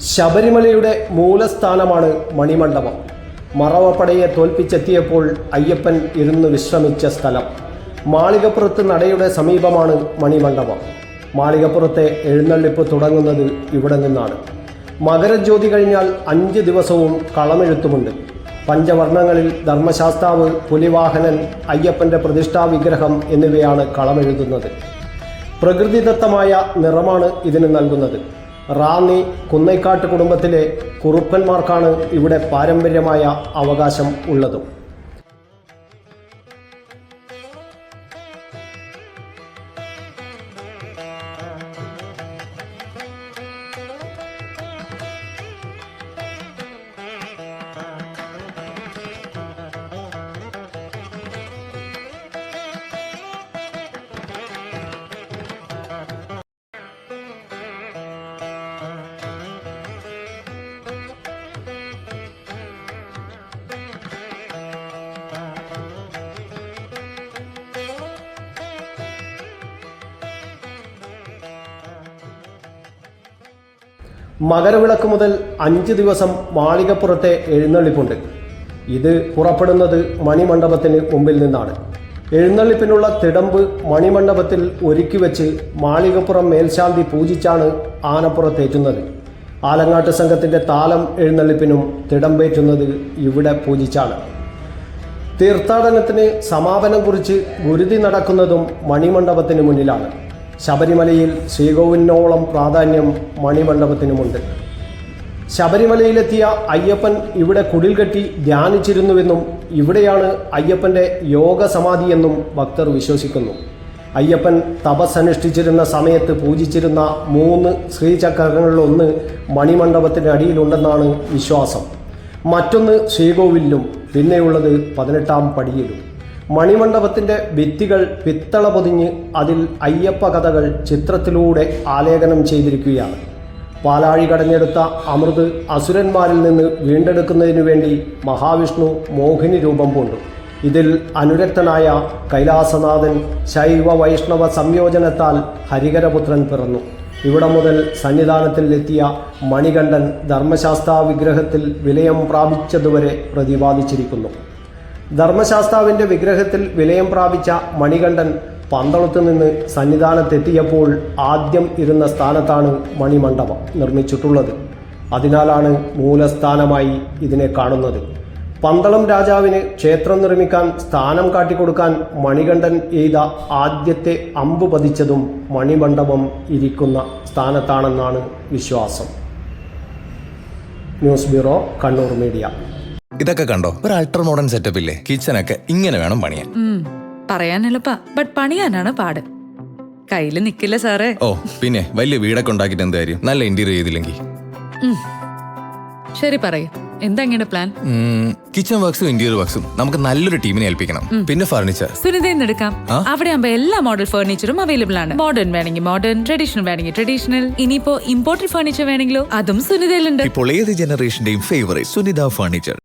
ശബരിമലയുടെ മൂലസ്ഥാനമാണ് മണിമണ്ഡപം. മറവപ്പടയെ തോൽപ്പിച്ചെത്തിയപ്പോൾ അയ്യപ്പൻ ഇരുന്ന് വിശ്രമിച്ച സ്ഥലം. മാളികപ്പുറത്ത് നടയുടെ സമീപമാണ് മണിമണ്ഡപം. മാളികപ്പുറത്തെ എഴുന്നള്ളിപ്പ് തുടങ്ങുന്നത് ഇവിടെ നിന്നാണ്. മകരജ്യോതി കഴിഞ്ഞാൽ അഞ്ച് ദിവസവും കളമെഴുത്തുമുണ്ട്. പഞ്ചവർണങ്ങളിൽ ധർമ്മശാസ്താവ് പുലിവാഹനൻ അയ്യപ്പന്റെ പ്രതിഷ്ഠാ വിഗ്രഹം എന്നിവയാണ് കളമെഴുതുന്നത്. പ്രകൃതിദത്തമായ നിറമാണ് ഇതിന് നൽകുന്നത്. റാന്നി കുന്നൈക്കാട്ട് കുടുംബത്തിലെ കുറുപ്പന്മാർക്കാണ് ഇവിടെ പാരമ്പര്യമായ അവകാശം ഉള്ളതും. മകരവിളക്ക് മുതൽ അഞ്ച് ദിവസം മാളികപ്പുറത്തെ എഴുന്നള്ളിപ്പുണ്ട്. ഇത് പുറപ്പെടുന്നത് മണിമണ്ഡപത്തിന് മുമ്പിൽ നിന്നാണ്. എഴുന്നള്ളിപ്പിനുള്ള തിടമ്പ് മണിമണ്ഡപത്തിൽ ഒരുക്കി വെച്ച് മാളികപ്പുറം മേൽശാന്തി പൂജിച്ചാണ് ആനപ്പുറത്തേറ്റുന്നത്. ആലങ്ങാട്ട് സംഘത്തിന്റെ താലം എഴുന്നള്ളിപ്പിനും തിടമ്പേറ്റുന്നത് ഇവിടെ പൂജിച്ചാണ്. തീർത്ഥാടനത്തിന് സമാപനം കുറിച്ച് ഗുരുതി നടക്കുന്നതും മണിമണ്ഡപത്തിന് മുന്നിലാണ്. ശബരിമലയിൽ ശ്രീകോവിനോളം പ്രാധാന്യം മണിമണ്ഡപത്തിനുമുണ്ട്. ശബരിമലയിലെത്തിയ അയ്യപ്പൻ ഇവിടെ കുടിൽ കെട്ടി ധ്യാനിച്ചിരുന്നുവെന്നും ഇവിടെയാണ് അയ്യപ്പന്റെ യോഗസമാധിയെന്നും ഭക്തർ വിശ്വസിക്കുന്നു. അയ്യപ്പൻ തപസ്സനുഷ്ഠിച്ചിരുന്ന സമയത്ത് പൂജിച്ചിരുന്ന മൂന്ന് ശ്രീചക്രങ്ങളിലൊന്ന് മണിമണ്ഡപത്തിന്റെ അടിയിലുണ്ടെന്നാണ് വിശ്വാസം. മറ്റൊന്ന് ശ്രീകോവിലും പിന്നെയുള്ളത് പതിനെട്ടാം പടിയിലും. മണിമണ്ഡപത്തിന്റെ ഭിത്തികൾ പിത്തള പൊതിഞ്ഞ് അതിൽ അയ്യപ്പ കഥകൾ ചിത്രത്തിലൂടെ ആലേഖനം ചെയ്തിരിക്കുകയാണ്. പാലാഴി കടഞ്ഞെടുത്ത അമൃത് അസുരന്മാരിൽ നിന്ന് വീണ്ടെടുക്കുന്നതിനു വേണ്ടി മഹാവിഷ്ണു മോഹിനി രൂപം പൂണ്ടു. ഇതിൽ അനുരക്തനായ കൈലാസനാഥൻ ശൈവ വൈഷ്ണവ സംയോജനത്താൽ ഹരികരപുത്രൻ പിറന്നു. ഇവിടെ മുതൽ സന്നിധാനത്തിൽ എത്തിയ മണികണ്ഠൻ ധർമ്മശാസ്ത്ര വിഗ്രഹത്തിൽ വിലയം പ്രാപിച്ചതുവരെ പ്രതിപാദിച്ചിരിക്കുന്നു. ധർമ്മശാസ്താവിന്റെ വിഗ്രഹത്തിൽ വിലയം പ്രാപിച്ച മണികണ്ഠൻ പന്തളത്ത് നിന്ന് സന്നിധാനത്തെത്തിയപ്പോൾ ആദ്യം ഇരുന്ന സ്ഥാനത്താണ് മണിമണ്ഡപം നിർമ്മിച്ചിട്ടുള്ളത്. അതിനാലാണ് മൂലസ്ഥാനമായി ഇതിനെ കാണുന്നത്. പന്തളം രാജാവിന് ക്ഷേത്രം നിർമ്മിക്കാൻ സ്ഥാനം കാട്ടിക്കൊടുക്കാൻ മണികണ്ഠൻ എയ്ത ആദ്യത്തെ അമ്പ് പതിച്ചതും മണിമണ്ഡപം ഇരിക്കുന്ന സ്ഥാനത്താണെന്നാണ് വിശ്വാസം. News bureau Kannur media. ഇതൊക്കെ കണ്ടോ? ഒരു അൾട്രാ മോഡേൺ സെറ്റപ്പ് ഇല്ലേ? കിച്ചനൊക്കെ ഇങ്ങനെ വേണം പണിയാൻ. പറയാൻ എളുപ്പാ ബട്ട് പണിയാനാണ് പാട്. കയ്യിൽ നിക്കില്ല സാറേ. ഓ പിന്നെ വലിയ വീടൊക്കെ ഉണ്ടാക്കിട്ട് എന്ത് കാര്യം? നല്ല ഇന്റീരിയർ ചെയ്തില്ലെങ്കിൽ. ശരി പറയൂ. എന്താ ഇങ്ങനെ പ്ലാൻ കിച്ചൺ വർക്ക്സും ഇന്റീരിയർ വർക്ക്സും നമുക്ക് നല്ലൊരു ടീമിനെ ഏൽപ്പിക്കണം. പിന്നെ ഫർണിച്ചർ സുനിതയിൽ എടുക്കാം? അവിടെ ആകുമ്പോ എല്ലാ മോഡൽ ഫർണിച്ചറും അവൈലബിൾ ആണ്. മോഡേൺ വേണമെങ്കിൽ മോഡേൺ ട്രഡീഷണൽ വേണമെങ്കിൽ ട്രഡീഷണൽ ഇനിയിപ്പോ ഇമ്പോർട്ടഡ് ഫർണിച്ചർ വേണമെങ്കിലോ? അതും സുനിതയിലുണ്ട്. ഇപ്പോൾ ഏത് ജനറേഷന്റെയും ഫേവറേറ്റ് സുനിത ഫർണിച്ചർ